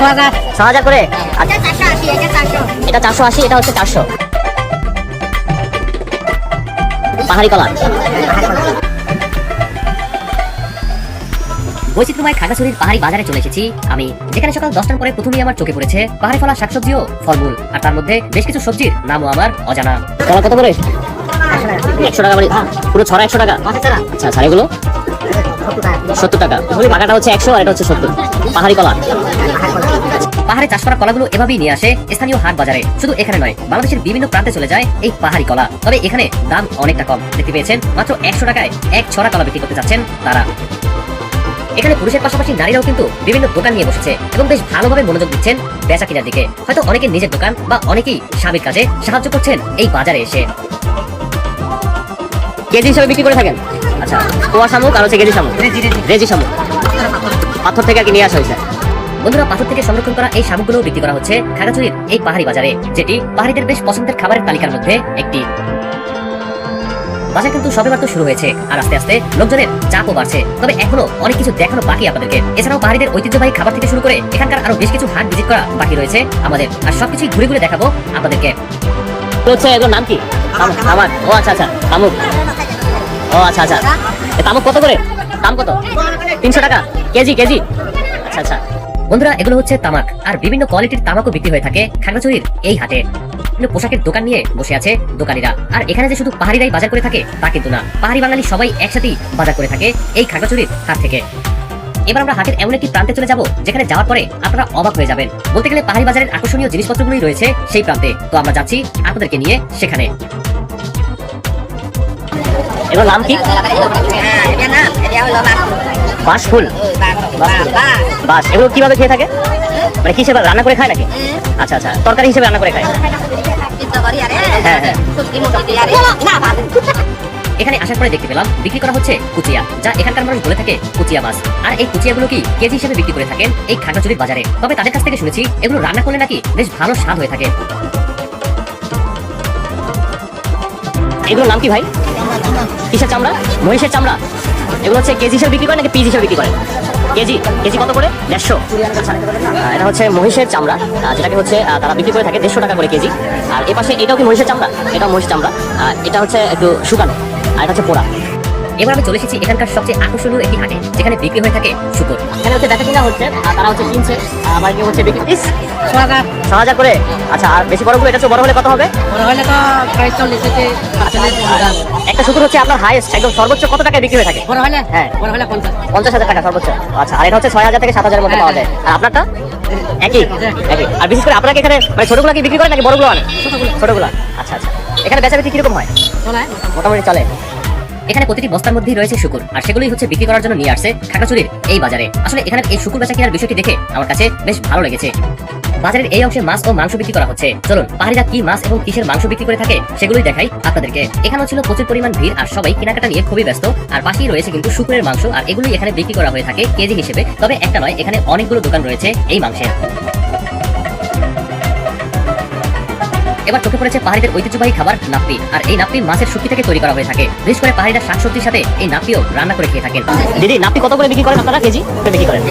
ছ হাজার। ছ হাজার করে? আচ্ছা। এটা চারশো আশি এটা হচ্ছে চারশো। পাহাড়ি কলা। বৈচিত্র্যময় খাগড়াছড়ির পাহাড়ি বাজারে চলে এসেছি আমি। যেখানে সকাল দশটার পরে প্রথমেই আমার চোখে পড়েছে পাহাড়ি ফলা শাকসবজি ও ফলমূল। আর তার মধ্যে বেশ কিছু সবজির নামও আমার অজানা। কলা কত করে? একশো টাকা করে পুরো ছড়া একশো টাকা। আচ্ছা স্যার এগুলো। সত্তর টাকা। টাকাটা হচ্ছে একশো আর এটা হচ্ছে সত্তর। পাহাড়ি কলা। পাহাড়ে চাষ করা কলাগুলো এভাবেই নিয়ে আসে স্থানীয় হাট বাজারে। শুধু এখানে নয় বাংলাদেশের বিভিন্ন প্রান্তে চলে যায় এই পাহাড়ি কলা। তবে এখানে দাম অনেকটা কম। দেখতে পেয়েছেন মাত্র একশো টাকায় এক ছড়া কলা বিক্রি করতে চাচ্ছেন তারা। এখানে পুরুষের পাশাপাশি নারীরাও কিন্তু বিভিন্ন দোকান নিয়ে বসেছে এবং বেশ ভালোভাবে মনোযোগ দিচ্ছেন বেচা কেনার দিকে। হয়তো অনেকে নিজের দোকান বা অনেকেই স্বামীর কাজে সাহায্য করছেন এই বাজারে এসে। কেজি হিসাবে বিক্রি করে থাকেন? আচ্ছা। কোয়া শামুক আর হচ্ছে কেজি শামুক? রেজি শামুক। পাথর থেকে আর কি নিয়ে আসা হয়েছে? বন্ধুরা পাথর থেকে সংরক্ষণ করা এই শামুকগুলো বিক্রি করা হচ্ছে খাগড়াছড়ির এই পাহাড়ি বাজারে যেটি পাহাড়িদের বেশ পছন্দের খাবারের তালিকার মধ্যে একটি। বাজার কিন্তু সবে মাত্র শুরু হয়েছে আর আস্তে আস্তে লোকজনের চাপও বাড়ছে। তবে এখনও অনেক কিছু দেখানো বাকি আপনাদেরকে। এছাড়াও পাহাড়িদের ঐতিহ্যবাহী খাবার থেকে শুরু করে এখানকার আরও বেশ কিছু হাট ভিজিট করা বাকি রয়েছে আমাদের। আর সবকিছুই ঘুরে ঘুরে দেখাবো আপনাদেরকে। হচ্ছে এগুলোর নাম কি? আমার ও আচ্ছা আচ্ছা তামুক। ও আচ্ছা আচ্ছা। তামুক কত করে? দাম কত? তিনশো টাকা। Kg kg? আচ্ছা আচ্ছা। বন্ধুরা, এগুলো হচ্ছে তামাক। আর বিভিন্ন কোয়ালিটির তামাকও বিক্রি হয়ে থাকে খাগড়াছড়ির এই হাটে। পোশাকের দোকান নিয়ে বসে আছে দোকানিরা। আর এখানে যে শুধু পাহাড়িরাই বাজার করে থাকে, তা কিন্তু না। পাহাড়ি বাঙালি সবাই একসাথেই বাজার করে থাকে এই খাগড়াছড়ির হাট থেকে। এবার আমরা হাটের এমন একটি প্রান্তে চলে যাব, যেখানে যাওয়ার পরে আপনারা অবাক হয়ে যাবেন। বলতে গেলে পাহাড়ি বাজারের আকর্ষণীয় জিনিসপত্রগুলোই রয়েছে সেই প্রান্তে। তো আমরা যাচ্ছি আপনাদেরকে নিয়ে সেখানে। এবার নাম কি? এটা না এটা হলো বাস বাঁশ। ফুল বাস এগুলো কীভাবে খেয়ে থাকে? মানে কি হিসেবে রান্না করে খায় নাকি? আচ্ছা আচ্ছা। তরকারি হিসেবে রান্না করে খায়। হ্যাঁ, হ্যাঁ। এখানে আসার পরে দেখতে পেলাম বিক্রি করা হচ্ছে কুচিয়া যা এখানকার মানুষ বলে থাকে কুচিয়া মাছ। আর এই কুচিয়াগুলো কি কেজি হিসেবে বিক্রি করে থাকেন? এই খাগড়াছড়ির বাজারে। তবে তাদের কাছ থেকে শুনেছি এগুলো রান্না করলে নাকি বেশ ভালো স্বাদ হয়ে থাকে। এগুলোর নাম কি ভাই? কিসের চামড়া? মহিষের চামড়া? এগুলো হচ্ছে কেজি হিসেবে বিক্রি করে নাকি পিস হিসেবে বিক্রি করে? কেজি কেজি কত করে? দেড়শো। এটা হচ্ছে মহিষের চামড়া। যেটাকে হচ্ছে তারা বিক্রি করে থাকে দেড়শো টাকা করে কেজি। আর এ পাশে এটাও কি মহিষের চামড়া? এটা মহিষের চামড়া। এটা হচ্ছে একটু শুকানো। আর এটা হচ্ছে পোড়া। এবার আমি চলে এসেছি এখানকার সবচেয়ে আকর্ষণীয় একটি হাটে যেখানে বিক্রি হয়ে থাকে শুকর। এখানে হচ্ছে দেখা কিনা হচ্ছে তারা হচ্ছে কিনছে আবার কি হচ্ছে বিক্রি ছ হাজার। ছ হাজার করে? আচ্ছা আর বেশি বড়গুলো এটা বড় হলে কত হবে? বড় হলে তো প্রায় চল্লিশ থেকে পঞ্চাশ। একটা শুকুর হচ্ছে আপনার হাইয়েস্ট একদম সর্বোচ্চ কত টাকায় বিক্রি হয়ে থাকে? বড় হলে হ্যাঁ। বড় হলে পঞ্চাশ। পঞ্চাশ হাজার টাকা সর্বোচ্চ। আচ্ছা আর এটা হচ্ছে ছয় হাজার থেকে সাত হাজারের মধ্যে পাওয়া যায়। আর আপনারটা? একই একই। আর বিশেষ করে আপনাকে এখানে মানে ছোটগুলো কি বিক্রি করে নাকি বড়গুলো আনে ছোটগুলো। আচ্ছা আচ্ছা। এখানে বেচা বিক্রি কীরকম হয়? মোটামুটি চলে। এখানে প্রতিটি বস্তার মধ্যেই রয়েছে শুকুর, আর সেগুলোই হচ্ছে বিক্রি করার জন্য নিয়ে আসছে খাগড়াছড়ির এই বাজারে। আসলে এখানে এই শুকুর বেচা কেনার বিষয়টি দেখে আমার কাছে বেশ ভালো লেগেছে। বাজারের এই অংশে মাছ ও মাংস বিক্রি করা হচ্ছে। চলুন, পাহাড়িরা কি মাছ এবং কিসের মাংস বিক্রি করে থাকে সেগুলোই দেখাই আপনাদেরকে। এখানেও ছিল প্রচুর পরিমাণ ভিড়, আর সবাই কেনাকাটা নিয়ে খুবই ব্যস্ত, আর পাশেই রয়েছে কিন্তু শুকুরের মাংস, আর এগুলোই এখানে বিক্রি করা হয়ে থাকে কেজি হিসেবে। তবে একটা নয়, এখানে অনেকগুলো দোকান রয়েছে এই মাংসের। এবার চোখে পড়েছে পাহাড়িদের ঐতিহ্যবাহী খাবার নাপ্পি। আর এই নাপ্পি মাছের শুটকি থেকে তৈরি করা হয়ে থাকে। বিশেষ করে পাহাড়িরা শাকসবজির সাথে এই নাপ্পিও রান্না করে খেয়ে থাকেন। দিদি নাপ্পি কত করে বিক্রি করেন আপনারা কেজি? বিক্রি করেন।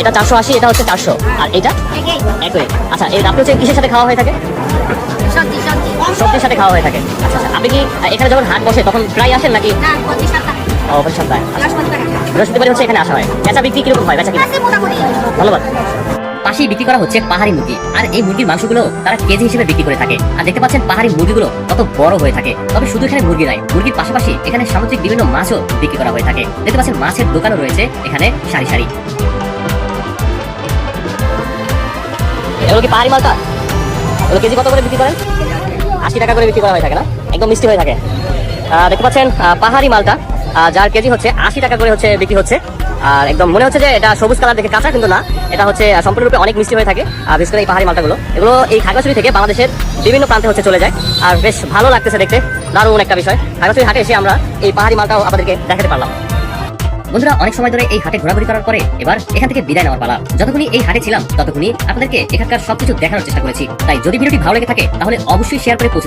এটা চারশো আশি এটা হচ্ছে চারশো। আর এটা? একই। আচ্ছা এই নাপ্পি হচ্ছে কিসের সাথে খাওয়া হয়ে থাকে? সবজি সবজি। সবজির সাথে খাওয়া হয়ে থাকে। আচ্ছা আচ্ছা আপনি কি এখানে যখন হাট বসে তখন প্রায় আসেন নাকি? না পঁচিশ টাকা ও পঁচিশ সপ্তাহে। বৃহস্পতিবার। বৃহস্পতিবার হচ্ছে এখানে আসা হয়। বেচা বিক্রি কীরকম হয়? বেচা কিনা? ধন্যবাদ। পাশেই বিক্রি করা হচ্ছে পাহাড়ি মুরগি। আর এই মুরগির মাংসগুলো তারা কেজি হিসেবে বিক্রি করে থাকে। আর দেখতে পাচ্ছেন পাহাড়ি মুরগিগুলো কত বড় হয়ে থাকে। তবে শুধু এখানে মুরগি নাই মুরগির পাশাপাশি এখানে সামুদ্রিক বিভিন্ন মাছও বিক্রি করা হয়ে থাকে। দেখতে পাচ্ছেন মাছের দোকানও রয়েছে এখানে সারি সারি। পাহাড়ি মালটা কেজি কত করে বিক্রি করেন? আশি টাকা করে বিক্রি করা হয়ে থাকে না? একদম মিষ্টি হয়ে থাকে। দেখতে পাচ্ছেন পাহাড়ি মালটা যার কেজি হচ্ছে আশি টাকা করে হচ্ছে বিক্রি হচ্ছে। আর একদম মনে হচ্ছে যে এটা সবুজ কালার দেখে কাঁচা, কিন্তু না। এটা হচ্ছে সম্পূর্ণরূপে অনেক মিষ্টি হয়ে থাকে আর বিশেষ করে এই পাহাড়ি মালটাগুলো। এগুলো এই খাগড়াছড়ি থেকে বাংলাদেশের বিভিন্ন প্রান্তে হচ্ছে চলে যায়, আর বেশ ভালো লাগতেছে দেখতে। দারুণ একটা বিষয়। খাগড়াছড়ি হাটে এসে আমরা এই পাহাড়ি মালটাও আপনাদেরকে দেখাতে পারলাম। বন্ধুরা, অনেক সময় ধরে এই হাটে ঘোরাঘুরি করার পরে এবার এখান থেকে বিদায় নেওয়ার পালা। যতক্ষণই এই হাটে ছিলাম, ততক্ষণই আপনাদেরকে এখানকার সবকিছু দেখানোর চেষ্টা করেছি। তাই যদি ভিডিওটি ভালো লেগে থাকে, তাহলে অবশ্যই শেয়ার করে পৌঁছে